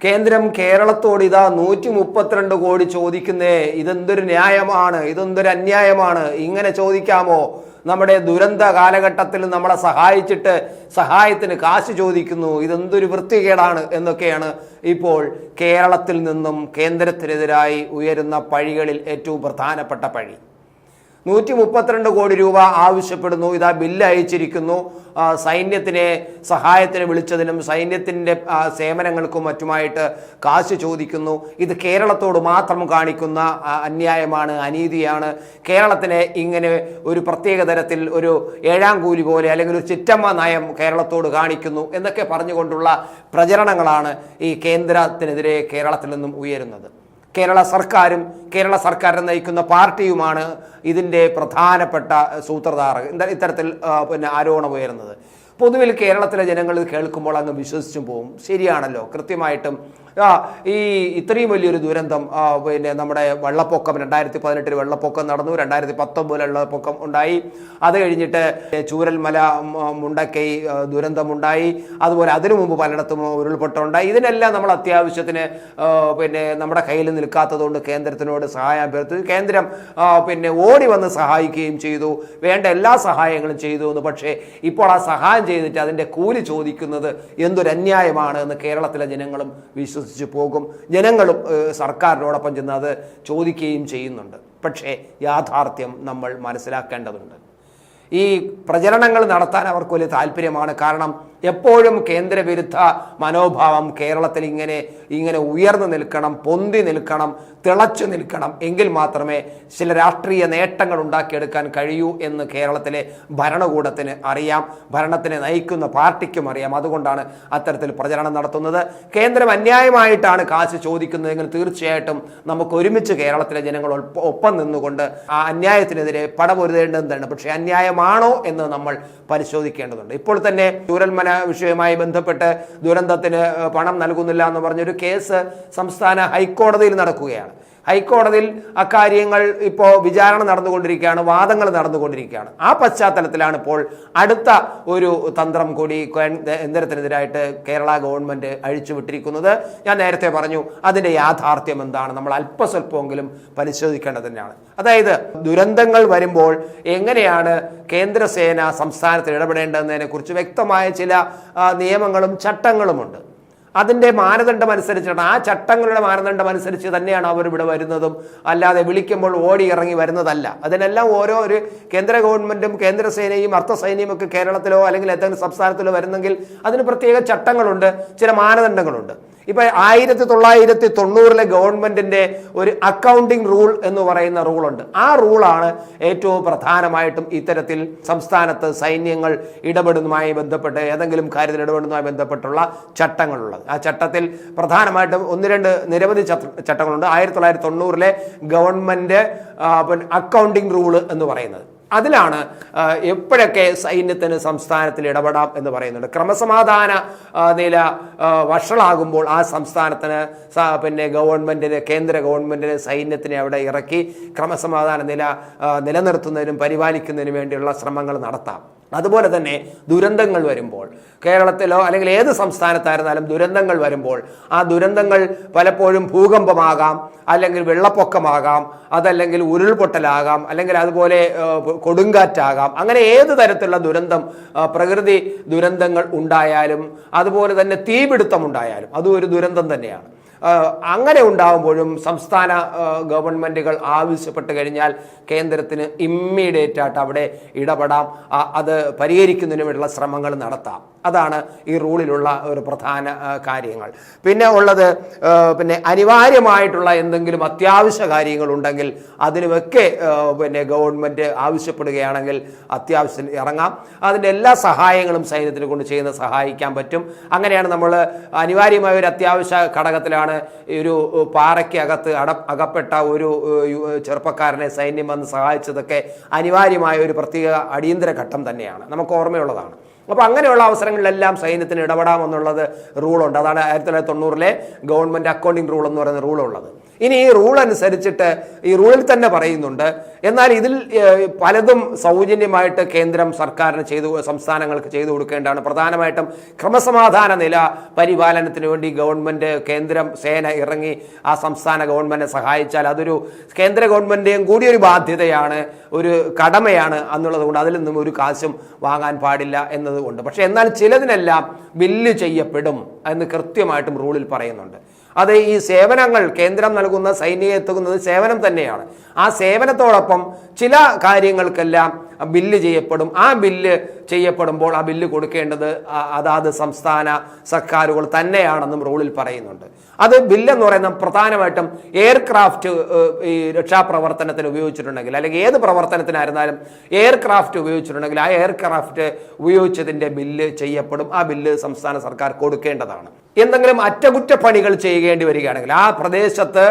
കേന്ദ്രം കേരളത്തോട് ഇതാ നൂറ്റി മുപ്പത്തിരണ്ട് കോടി ചോദിക്കുന്നേ ഇതെന്തൊരു ന്യായമാണ് ഇതെന്തൊരു അന്യായമാണ്? ഇങ്ങനെ ചോദിക്കാമോ? നമ്മുടെ ദുരന്ത കാലഘട്ടത്തിൽ നമ്മളെ സഹായിച്ചിട്ട് സഹായത്തിന് കാശ് ചോദിക്കുന്നു ഇതെന്തൊരു വൃത്തികേടാണ് എന്നൊക്കെയാണ് ഇപ്പോൾ കേരളത്തിൽ നിന്നും കേന്ദ്രത്തിനെതിരായി ഉയരുന്ന പഴികളിൽ ഏറ്റവും പ്രധാനപ്പെട്ട പഴി. നൂറ്റി മുപ്പത്തിരണ്ട് കോടി രൂപ ആവശ്യപ്പെടുന്നു. ഇതാ ബില്ല് അയച്ചിരിക്കുന്നു. സൈന്യത്തിനെ സഹായത്തിന് വിളിച്ചതിനും സൈന്യത്തിന്റെ സേവനങ്ങൾക്കും മറ്റുമായിട്ട് കാശ് ചോദിക്കുന്നു. ഇത് കേരളത്തോട് മാത്രം കാണിക്കുന്ന അന്യായമാണ് അനീതിയാണ്. കേരളത്തിനെ ഇങ്ങനെ ഒരു പ്രത്യേക തരത്തിൽ ഒരു ഏഴാം കൂലി പോലെ അല്ലെങ്കിൽ ഒരു ചിറ്റമ്മ നയം കേരളത്തോട് കാണിക്കുന്നു എന്നൊക്കെ പറഞ്ഞുകൊണ്ടുള്ള പ്രചരണങ്ങളാണ് ഈ കേന്ദ്രത്തിനെതിരെ കേരളത്തിൽ നിന്നും ഉയരുന്നത്. കേരള സർക്കാരും കേരള സർക്കാരിനെ നയിക്കുന്ന പാർട്ടിയുമാണ് ഇതിന്റെ പ്രധാനപ്പെട്ട സൂത്രധാരക ഇത്തരത്തിൽ പിന്നെ ആരോപണം ഉയരുന്നത്? പൊതുവിൽ കേരളത്തിലെ ജനങ്ങൾ ഇത് കേൾക്കുമ്പോൾ അങ്ങ് വിശ്വസിച്ചും പോകും ശരിയാണല്ലോ. കൃത്യമായിട്ടും ഈ ഇത്രയും വലിയൊരു ദുരന്തം പിന്നെ നമ്മുടെ വെള്ളപ്പൊക്കം രണ്ടായിരത്തി പതിനെട്ടിൽ വെള്ളപ്പൊക്കം നടന്നു രണ്ടായിരത്തി പത്തൊമ്പതിൽ വെള്ളപ്പൊക്കം ഉണ്ടായി. അത് കഴിഞ്ഞിട്ട് ചൂരൽമല മുണ്ടക്കൈ ദുരന്തം ദുരന്തമുണ്ടായി. അതുപോലെ അതിനു മുമ്പ് പലയിടത്തും ഉരുൾപൊട്ടമുണ്ടായി ഇതിനെല്ലാം നമ്മൾ അത്യാവശ്യത്തിന് പിന്നെ നമ്മുടെ കയ്യിൽ നിൽക്കാത്തതുകൊണ്ട് കേന്ദ്രത്തിനോട് സഹായം അഭ്യർത്ഥിച്ചു. കേന്ദ്രം പിന്നെ ഓടി വന്ന് സഹായിക്കുകയും ചെയ്തു. വേണ്ട എല്ലാ സഹായങ്ങളും ചെയ്തു എന്ന്. പക്ഷേ ഇപ്പോൾ ആ സഹായം ചെയ്തിട്ട് അതിന്റെ കൂലി ചോദിക്കുന്നത് എന്തൊരു അന്യായമാണ് എന്ന് കേരളത്തിലെ ജനങ്ങളും വിശ്വസിച്ച് പോകും. ജനങ്ങളും സർക്കാരിനോടൊപ്പം ചെന്ന് അത് ചോദിക്കുകയും ചെയ്യുന്നുണ്ട്. പക്ഷേ യാഥാർത്ഥ്യം നമ്മൾ മനസ്സിലാക്കേണ്ടതുണ്ട്. ഈ പ്രചരണങ്ങൾ നടത്താൻ അവർക്ക് വലിയ താല്പര്യമാണ്. കാരണം എപ്പോഴും കേന്ദ്രവിരുദ്ധ മനോഭാവം കേരളത്തിൽ ഇങ്ങനെ ഇങ്ങനെ ഉയർന്നു നിൽക്കണം പൊന്തി നിൽക്കണം തിളച്ചു നിൽക്കണം. എങ്കിൽ മാത്രമേ ചില രാഷ്ട്രീയ നേട്ടങ്ങൾ ഉണ്ടാക്കിയെടുക്കാൻ കഴിയൂ എന്ന് കേരളത്തിലെ ഭരണകൂടത്തിന് അറിയാം. ഭരണത്തിനെ നയിക്കുന്ന പാർട്ടിക്കും അറിയാം. അതുകൊണ്ടാണ് അത്തരത്തിൽ പ്രചരണം നടത്തുന്നത്. കേന്ദ്രം അന്യായമായിട്ടാണ് കാശ് ചോദിക്കുന്നതെങ്കിൽ തീർച്ചയായിട്ടും നമുക്ക് ഒരുമിച്ച് കേരളത്തിലെ ജനങ്ങൾ ഒപ്പം നിന്നുകൊണ്ട് ആ അന്യായത്തിനെതിരെ പടപൊരുതേണ്ടതാണ് പക്ഷേ അന്യായമാണോ എന്ന് നമ്മൾ പരിശോധിക്കേണ്ടതുണ്ട്. ഇപ്പോൾ തന്നെ ചൂരൽമല വിഷയവുമായി ബന്ധപ്പെട്ട് ദുരന്തത്തിന് പണം നൽകുന്നില്ല എന്ന് പറഞ്ഞൊരു കേസ് സംസ്ഥാന ഹൈക്കോടതിയിൽ നടക്കുകയാണ്. ഹൈക്കോടതിയിൽ അക്കാര്യങ്ങൾ ഇപ്പോൾ വിചാരണ നടന്നുകൊണ്ടിരിക്കുകയാണ് വാദങ്ങൾ നടന്നുകൊണ്ടിരിക്കുകയാണ്. ആ പശ്ചാത്തലത്തിലാണ് ഇപ്പോൾ അടുത്ത ഒരു തന്ത്രം കൂടി കേന്ദ്രത്തിനെതിരായിട്ട് കേരള ഗവൺമെന്റ് അഴിച്ചുവിട്ടിരിക്കുന്നത് ഞാൻ നേരത്തെ പറഞ്ഞു അതിന്റെ യാഥാർത്ഥ്യം എന്താണ്? നമ്മൾ അല്പസ്വല്പമെങ്കിലും പരിശോധിക്കേണ്ടത് തന്നെയാണ്. അതായത് ദുരന്തങ്ങൾ വരുമ്പോൾ എങ്ങനെയാണ് കേന്ദ്രസേന സംസ്ഥാനത്ത് ഇടപെടേണ്ടതെന്നതിനെ കുറിച്ച് വ്യക്തമായ ചില നിയമങ്ങളും ചട്ടങ്ങളുമുണ്ട്. അതിന്റെ മാനദണ്ഡം അനുസരിച്ചാണ് ആ ചട്ടങ്ങളുടെ മാനദണ്ഡം അനുസരിച്ച് തന്നെയാണ് അവർ ഇവിടെ വരുന്നതും. അല്ലാതെ വിളിക്കുമ്പോൾ ഓടി ഇറങ്ങി വരുന്നതല്ല. അതിനെല്ലാം ഓരോ ഒരു കേന്ദ്ര ഗവൺമെന്റും കേന്ദ്രസേനയും അർത്ഥസേനയും ഒക്കെ കേരളത്തിലോ അല്ലെങ്കിൽ ഏതെങ്കിലും സംസ്ഥാനത്തിലോ വരുന്നെങ്കിൽ അതിന് പ്രത്യേക ചട്ടങ്ങളുണ്ട് ചില മാനദണ്ഡങ്ങളുണ്ട്. ഇപ്പൊ ആയിരത്തി തൊള്ളായിരത്തി തൊണ്ണൂറിലെ ഗവൺമെന്റിന്റെ ഒരു അക്കൗണ്ടിംഗ് റൂൾ എന്ന് പറയുന്ന റൂളുണ്ട്. ആ റൂളാണ് ഏറ്റവും പ്രധാനമായിട്ടും ഇത്തരത്തിൽ സംസ്ഥാനത്ത് സൈന്യങ്ങൾ ഇടപെടുന്നതുമായി ബന്ധപ്പെട്ട് ഏതെങ്കിലും കാര്യത്തിൽ ഇടപെടുന്നതുമായി ബന്ധപ്പെട്ടുള്ള ചട്ടങ്ങളുള്ളത്. ആ ചട്ടത്തിൽ പ്രധാനമായിട്ടും ഒന്ന് രണ്ട് നിരവധി ചട്ട- ചട്ടങ്ങളുണ്ട്. ആയിരത്തി തൊള്ളായിരത്തി തൊണ്ണൂറിലെ ഗവൺമെന്റ് അക്കൗണ്ടിംഗ് റൂൾ എന്ന് പറയുന്നത്. അതിലാണ് എപ്പോഴൊക്കെ സൈന്യത്തിന് സംസ്ഥാനത്തിൽ ഇടപെടാം എന്ന് പറയുന്നുണ്ട് ക്രമസമാധാന നില വഷളാകുമ്പോൾ ആ സംസ്ഥാനത്തിന് പിന്നെ ഗവൺമെന്റിന് കേന്ദ്ര ഗവൺമെന്റിന് സൈന്യത്തിനെ അവിടെ ഇറക്കി ക്രമസമാധാന നില നിലനിർത്തുന്നതിനും പരിപാലിക്കുന്നതിനും വേണ്ടിയുള്ള ശ്രമങ്ങൾ നടത്താം. അതുപോലെ തന്നെ ദുരന്തങ്ങൾ വരുമ്പോൾ കേരളത്തിലോ അല്ലെങ്കിൽ ഏത് സംസ്ഥാനത്തായിരുന്നാലും ദുരന്തങ്ങൾ വരുമ്പോൾ ആ ദുരന്തങ്ങൾ പലപ്പോഴും ഭൂകമ്പമാകാം അല്ലെങ്കിൽ വെള്ളപ്പൊക്കമാകാം അതല്ലെങ്കിൽ ഉരുൾപൊട്ടലാകാം അല്ലെങ്കിൽ അതുപോലെ കൊടുങ്കാറ്റാകാം അങ്ങനെ ഏത് തരത്തിലുള്ള ദുരന്തം പ്രകൃതി ദുരന്തങ്ങൾ ഉണ്ടായാലും അതുപോലെ തന്നെ തീപിടുത്തം ഉണ്ടായാലും അതും ഒരു ദുരന്തം തന്നെയാണ്. അങ്ങനെ ഉണ്ടാകുമ്പോഴും സംസ്ഥാന ഗവൺമെന്റുകൾ ആവശ്യപ്പെട്ട് കഴിഞ്ഞാൽ കേന്ദ്രത്തിന് ഇമ്മീഡിയറ്റ് ആയിട്ട് അവിടെ ഇടപെടാം. അത് പരിഹരിക്കുന്നതിന് ശ്രമങ്ങൾ നടത്താം. അതാണ് ഈ റൂളിലുള്ള ഒരു പ്രധാന കാര്യങ്ങൾ. പിന്നെ ഉള്ളത് പിന്നെ അനിവാര്യമായിട്ടുള്ള എന്തെങ്കിലും അത്യാവശ്യ കാര്യങ്ങളുണ്ടെങ്കിൽ അതിനുമൊക്കെ പിന്നെ ഗവൺമെന്റ് ആവശ്യപ്പെടുകയാണെങ്കിൽ അത്യാവശ്യം ഇറങ്ങാം. അതിന്റെ എല്ലാ സഹായങ്ങളും സൈന്യത്തിന് കൊണ്ട് ചെയ്യുന്ന സഹായിക്കാൻ പറ്റും. അങ്ങനെയാണ് നമ്മൾ അനിവാര്യമായ ഒരു അത്യാവശ്യ ഘടകത്തിലാണ് ഈ ഒരു പാറയ്ക്കകത്ത് അട അകപ്പെട്ട ഒരു ചെറുപ്പക്കാരനെ സൈന്യം വന്ന് സഹായിച്ചതൊക്കെ അനിവാര്യമായ ഒരു പ്രത്യേക അടിയന്തര ഘട്ടം തന്നെയാണ്. നമുക്ക് ഓർമ്മയുള്ളതാണ്. അപ്പോൾ അങ്ങനെയുള്ള അവസരങ്ങളിലെല്ലാം സൈന്യത്തിന് ഇടപെടാമെന്നുള്ളത് റൂളുണ്ട്. അതാണ് ആയിരത്തി തൊള്ളായിരത്തി തൊണ്ണൂറിലെ ഗവൺമെന്റ് അക്കൗണ്ടിംഗ് റൂൾ എന്ന് പറയുന്ന റൂളുള്ളത്. ഇനി ഈ റൂൾ അനുസരിച്ചിട്ട് ഈ റൂളിൽ തന്നെ പറയുന്നുണ്ട്. എന്നാൽ ഇതിൽ പലതും സൗജന്യമായിട്ട് കേന്ദ്രം സർക്കാരിന് ചെയ്തു സംസ്ഥാനങ്ങൾക്ക് ചെയ്തു കൊടുക്കേണ്ടതാണ്. പ്രധാനമായിട്ടും ക്രമസമാധാന നില പരിപാലനത്തിന് വേണ്ടി ഗവൺമെന്റ് കേന്ദ്രം സേന ഇറങ്ങി ആ സംസ്ഥാന ഗവൺമെന്റിനെ സഹായിച്ചാൽ അതൊരു കേന്ദ്ര ഗവൺമെന്റിന്റെയും കൂടി ഒരു ബാധ്യതയാണ് ഒരു കടമയാണ് എന്നുള്ളത് കൊണ്ട് അതിൽ നിന്നും ഒരു കാശും വാങ്ങാൻ പാടില്ല എന്നതുകൊണ്ട്. പക്ഷേ എന്നാൽ ചിലതിനെല്ലാം ബില്ല് ചെയ്യപ്പെടും എന്ന് കൃത്യമായിട്ടും റൂളിൽ പറയുന്നുണ്ട്. അത് ഈ സേവനങ്ങൾ കേന്ദ്രം നൽകുന്ന സൈനിക എത്തുന്നത് സേവനം തന്നെയാണ്. ആ സേവനത്തോടൊപ്പം ചില കാര്യങ്ങൾക്കെല്ലാം ബില്ല് ചെയ്യപ്പെടും. ആ ബില്ല് ചെയ്യപ്പെടുമ്പോൾ ആ ബില്ല് കൊടുക്കേണ്ടത് അതാത് സംസ്ഥാന സർക്കാരുകൾ തന്നെയാണെന്നും റൂളിൽ പറയുന്നുണ്ട്. അത് ബില്ലെന്ന് പറയുന്ന പ്രധാനമായിട്ടും എയർക്രാഫ്റ്റ് ഈ രക്ഷാപ്രവർത്തനത്തിന് ഉപയോഗിച്ചിട്ടുണ്ടെങ്കിൽ അല്ലെങ്കിൽ ഏത് പ്രവർത്തനത്തിനായിരുന്നാലും എയർക്രാഫ്റ്റ് ഉപയോഗിച്ചിട്ടുണ്ടെങ്കിൽ ആ എയർക്രാഫ്റ്റ് ഉപയോഗിച്ചതിന്റെ ബില്ല് ചെയ്യപ്പെടും. ആ ബില്ല് സംസ്ഥാന സർക്കാർ കൊടുക്കേണ്ടതാണ്. എന്തെങ്കിലും അറ്റകുറ്റപ്പണികൾ ചെയ്യേണ്ടി വരികയാണെങ്കിൽ ആ പ്രദേശത്ത്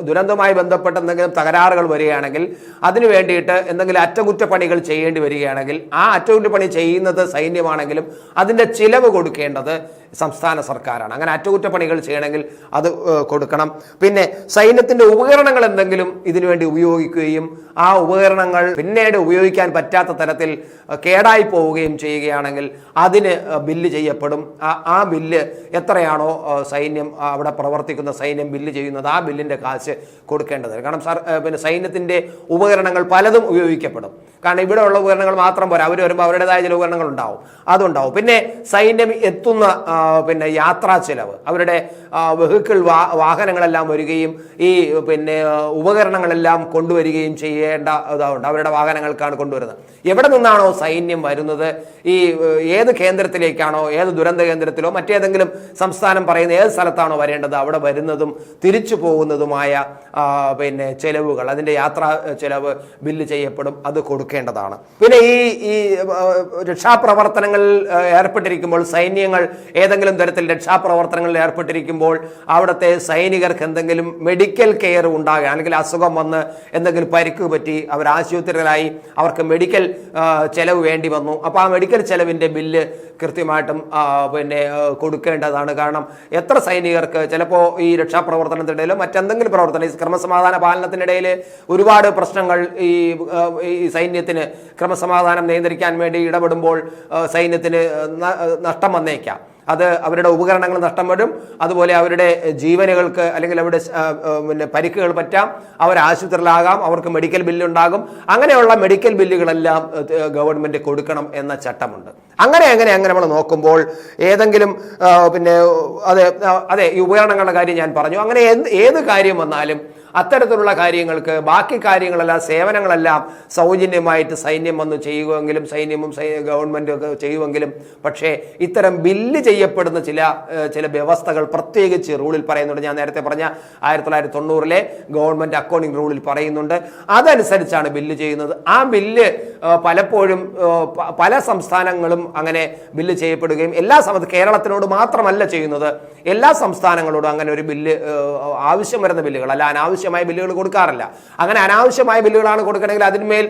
ദുരന്തവുമായി ബന്ധപ്പെട്ട എന്തെങ്കിലും തകരാറുകൾ വരികയാണെങ്കിൽ അതിനു വേണ്ടിയിട്ട് എന്തെങ്കിലും അറ്റകുറ്റപ്പണികൾ ചെയ്യേണ്ടി വരികയാണെങ്കിൽ ആ അറ്റകുറ്റപ്പണി ചെയ്യുന്നത് സൈന്യമാണെങ്കിലും അതിന്റെ ചിലവ് കൊടുക്കേണ്ടത് സംസ്ഥാന സർക്കാരാണ്. അങ്ങനെ അറ്റകുറ്റപ്പണികൾ ചെയ്യണമെങ്കിൽ അത് കൊടുക്കണം. പിന്നെ സൈന്യത്തിന്റെ ഉപകരണങ്ങൾ എന്തെങ്കിലും ഇതിനുവേണ്ടി ഉപയോഗിക്കുകയും ആ ഉപകരണങ്ങൾ പിന്നീട് ഉപയോഗിക്കാൻ പറ്റാത്ത തരത്തിൽ കേടായി പോവുകയും ചെയ്യുകയാണെങ്കിൽ അതിന് ബില്ല് ചെയ്യപ്പെടും. ആ- ബില്ല് എത്രയാണോ സൈന്യം അവിടെ പ്രവർത്തിക്കുന്ന സൈന്യം ബില്ല് ചെയ്യുന്നത് ആ ബില്ലിന്റെ കാശ് കൊടുക്കേണ്ടത് കാരണം സർ പിന്നെ സൈന്യത്തിന്റെ ഉപകരണങ്ങൾ പലതും ഉപയോഗിക്കപ്പെടും. കാരണം ഇവിടെ ഉള്ള ഉപകരണങ്ങൾ മാത്രം പോരാ. അവർ വരുമ്പോൾ അവരുടേതായ ചില ഉപകരണങ്ങൾ ഉണ്ടാവും. അതുണ്ടാവും. പിന്നെ സൈന്യം എത്തുന്ന പിന്നെ യാത്രാ ചെലവ്. അവരുടെ വെഹിക്കിൾ വാ വാഹനങ്ങളെല്ലാം വരികയും ഈ പിന്നെ ഉപകരണങ്ങളെല്ലാം കൊണ്ടുവരികയും ചെയ്യേണ്ട ഇതാവുണ്ട്. അവരുടെ വാഹനങ്ങൾക്കാണ് കൊണ്ടുവരുന്നത്. എവിടെ നിന്നാണോ സൈന്യം വരുന്നത്? ഈ ഏത് കേന്ദ്രത്തിലേക്കാണോ ഏത് ദുരന്ത കേന്ദ്രത്തിലോ മറ്റേതെങ്കിലും സംസ്ഥാനം പറയുന്ന ഏത് സ്ഥലത്താണോ വരേണ്ടത് അവിടെ വരുന്നതും തിരിച്ചു പോകുന്നതുമായ പിന്നെ ചെലവുകൾ അതിന്റെ യാത്രാ ചെലവ് ബില്ല് ചെയ്യപ്പെടും അത് കൊടുക്കേണ്ടതാണ്. പിന്നെ ഈ ഈ രക്ഷാപ്രവർത്തനങ്ങളിൽ ഏർപ്പെട്ടിരിക്കുമ്പോൾ സൈന്യങ്ങൾ ഏതെങ്കിലും തരത്തിൽ രക്ഷാപ്രവർത്തനങ്ങളിൽ ഏർപ്പെട്ടിരിക്കുമ്പോൾ അവിടുത്തെ സൈനികർക്ക് എന്തെങ്കിലും മെഡിക്കൽ കെയർ ഉണ്ടാകുക അല്ലെങ്കിൽ അസുഖം വന്ന് എന്തെങ്കിലും പരിക്ക് പറ്റി അവർ ആശുപത്രികളായി അവർക്ക് മെഡിക്കൽ ചെലവ് വേണ്ടി വന്നു. അപ്പോൾ ആ മെഡിക്കൽ ചെലവിന്റെ ബില്ല് കൃത്യമായിട്ടും പിന്നെ കൊടുക്കേണ്ടതാണ്. കാരണം എത്ര സൈനികർക്ക് ചിലപ്പോൾ ഈ രക്ഷാപ്രവർത്തനത്തിനിടയിലോ മറ്റെന്തെങ്കിലും പ്രവർത്തനം ഈ ക്രമസമാധാന പാലനത്തിനിടയിൽ ഒരുപാട് പ്രശ്നങ്ങൾ ഈ ഈ സൈന്യത്തിന് ക്രമസമാധാനം നിയന്ത്രിക്കാൻ വേണ്ടി ഇടപെടുമ്പോൾ സൈന്യത്തിന് നഷ്ടം വന്നേക്കാം. അത് അവരുടെ ഉപകരണങ്ങൾ നഷ്ടം വരും അതുപോലെ അവരുടെ ജീവനുകൾക്ക് അല്ലെങ്കിൽ അവരുടെ പിന്നെ പരിക്കുകൾ പറ്റാം. അവർ ആശുപത്രിയിലാകാം. അവർക്ക് മെഡിക്കൽ ബില്ലുണ്ടാകും അങ്ങനെയുള്ള മെഡിക്കൽ ബില്ലുകളെല്ലാം ഗവൺമെന്റ് കൊടുക്കണം എന്ന ചട്ടമുണ്ട്. അങ്ങനെ അങ്ങനെ അങ്ങനെ നമ്മൾ നോക്കുമ്പോൾ ഏതെങ്കിലും പിന്നെ അതെ അതെ ഈ ഉപകരണങ്ങളുടെ കാര്യം ഞാൻ പറഞ്ഞു. അങ്ങനെ ഏത് കാര്യം വന്നാലും അത്തരത്തിലുള്ള കാര്യങ്ങൾക്ക് ബാക്കി കാര്യങ്ങളെല്ലാം സേവനങ്ങളെല്ലാം സൗജന്യമായിട്ട് സൈന്യം വന്ന് ചെയ്യുമെങ്കിലും സൈന്യവും ഗവൺമെന്റും ഒക്കെ ചെയ്യുമെങ്കിലും പക്ഷേ ഇത്തരം ബില്ല് ചെയ്യപ്പെടുന്ന ചില ചില വ്യവസ്ഥകൾ പ്രത്യേകിച്ച് റൂളിൽ പറയുന്നുണ്ട്. ഞാൻ നേരത്തെ പറഞ്ഞ ആയിരത്തി തൊള്ളായിരത്തി തൊണ്ണൂറിലെ അക്കൗണ്ടിംഗ് റൂളിൽ പറയുന്നുണ്ട്. അതനുസരിച്ചാണ് ബില്ല് ചെയ്യുന്നത്. ആ ബില്ല് പലപ്പോഴും പല സംസ്ഥാനങ്ങളും അങ്ങനെ ബില്ല് ചെയ്യപ്പെടുകയും എല്ലാ സമയത്ത് കേരളത്തിനോട് മാത്രമല്ല ചെയ്യുന്നത്. എല്ലാ സംസ്ഥാനങ്ങളോടും അങ്ങനെ ഒരു ബില്ല് ആവശ്യം വരുന്ന ബില്ലുകൾ അല്ല അനാവശ്യമായ ബില്ലുകൾ കൊടുക്കാറില്ല. അങ്ങനെ അനാവശ്യമായ ബില്ലുകളാണ് കൊടുക്കണമെങ്കിൽ അതിന്മേൽ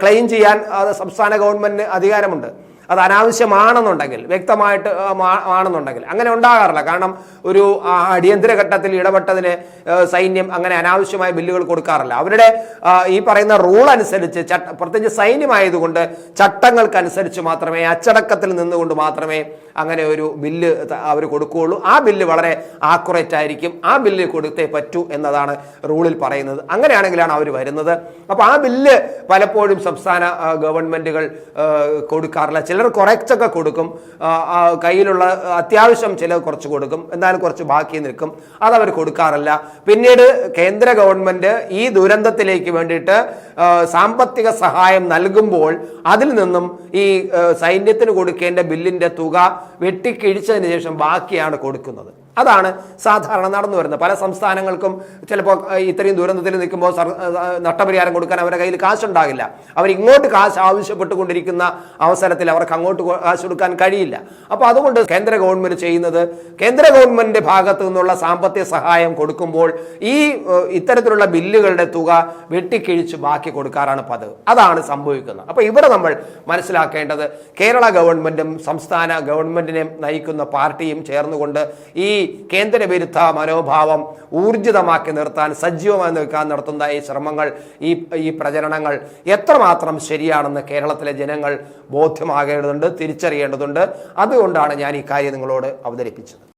ക്ലെയിം ചെയ്യാൻ സംസ്ഥാന ഗവൺമെന്റിന് അധികാരമുണ്ട്. അത് അനാവശ്യമാണെന്നുണ്ടെങ്കിൽ വ്യക്തമായിട്ട് ആണെന്നുണ്ടെങ്കിൽ അങ്ങനെ ഉണ്ടാകാറില്ല. കാരണം ഒരു അടിയന്തര ഘട്ടത്തിൽ ഇടപെട്ടതിന് സൈന്യം അങ്ങനെ അനാവശ്യമായ ബില്ലുകൾ കൊടുക്കാറില്ല. അവരുടെ ഈ പറയുന്ന റൂൾ അനുസരിച്ച് ചട്ട പ്രത്യേകിച്ച് സൈന്യമായതുകൊണ്ട് ചട്ടങ്ങൾക്കനുസരിച്ച് മാത്രമേ അച്ചടക്കത്തിൽ നിന്നുകൊണ്ട് മാത്രമേ അങ്ങനെ ഒരു ബില്ല് അവർ കൊടുക്കുകയുള്ളൂ. ആ ബില്ല് വളരെ ആക്കുറേറ്റ് ആയിരിക്കും. ആ ബില്ല് കൊടുത്തേ പറ്റൂ എന്നതാണ് റൂളിൽ പറയുന്നത്. അങ്ങനെയാണെങ്കിലാണ് അവർ വരുന്നത്. അപ്പോൾ ആ ബില്ല് പലപ്പോഴും സംസ്ഥാന ഗവൺമെന്റുകൾ കൊടുക്കാറില്ല. ചിലർ കുറച്ചൊക്കെ കൊടുക്കും. കയ്യിലുള്ള അത്യാവശ്യം ചിലർ കുറച്ച് കൊടുക്കും. എന്നാലും കുറച്ച് ബാക്കി നിൽക്കും. അതവർ കൊടുക്കാറില്ല. പിന്നീട് കേന്ദ്ര ഗവൺമെന്റ് ഈ ദുരന്തത്തിലേക്ക് വേണ്ടിയിട്ട് സാമ്പത്തിക സഹായം നൽകുമ്പോൾ അതിൽ നിന്നും ഈ സൈന്യത്തിന് കൊടുക്കേണ്ട ബില്ലിന്റെ തുക വെട്ടിക്കിഴിച്ചതിന് ശേഷം ബാക്കിയാണ് കൊടുക്കുന്നത്. അതാണ് സാധാരണ നടന്നു വരുന്നത്. പല സംസ്ഥാനങ്ങൾക്കും ചിലപ്പോൾ ഇത്രയും ദുരന്തത്തിൽ നിൽക്കുമ്പോൾ നഷ്ടപരിഹാരം കൊടുക്കാൻ അവരുടെ കയ്യിൽ കാശുണ്ടാകില്ല. അവർ ഇങ്ങോട്ട് കാശ് ആവശ്യപ്പെട്ടുകൊണ്ടിരിക്കുന്ന അവസരത്തിൽ അവർക്ക് അങ്ങോട്ട് കാശ് കൊടുക്കാൻ കഴിയില്ല. അപ്പോൾ അതുകൊണ്ട് കേന്ദ്ര ഗവൺമെന്റ് ചെയ്യുന്നത് കേന്ദ്ര ഗവൺമെന്റിന്റെ ഭാഗത്തു നിന്നുള്ള സാമ്പത്തിക സഹായം കൊടുക്കുമ്പോൾ ഈ ഇത്തരത്തിലുള്ള ബില്ലുകളുടെ തുക വെട്ടിക്കിഴിച്ച് ബാക്കി കൊടുക്കാറാണ് പതിവ്. അതാണ് സംഭവിക്കുന്നത്. അപ്പോൾ ഇവിടെ നമ്മൾ മനസ്സിലാക്കേണ്ടത് കേരള ഗവൺമെന്റും സംസ്ഥാന ഗവൺമെന്റിനെ നയിക്കുന്ന പാർട്ടിയും ചേർന്നുകൊണ്ട് ഈ കേന്ദ്രവിരുദ്ധ മനോഭാവം ഊർജിതമാക്കി നിർത്താൻ സജീവമായി നിൽക്കാൻ നടത്തുന്ന ഈ ശ്രമങ്ങൾ ഈ ഈ പ്രചരണങ്ങൾ എത്രമാത്രം ശരിയാണെന്ന് കേരളത്തിലെ ജനങ്ങൾ ബോധ്യമാകേണ്ടതുണ്ട് തിരിച്ചറിയേണ്ടതുണ്ട്. അതുകൊണ്ടാണ് ഞാൻ ഈ കാര്യം നിങ്ങളോട് അവതരിപ്പിച്ചത്.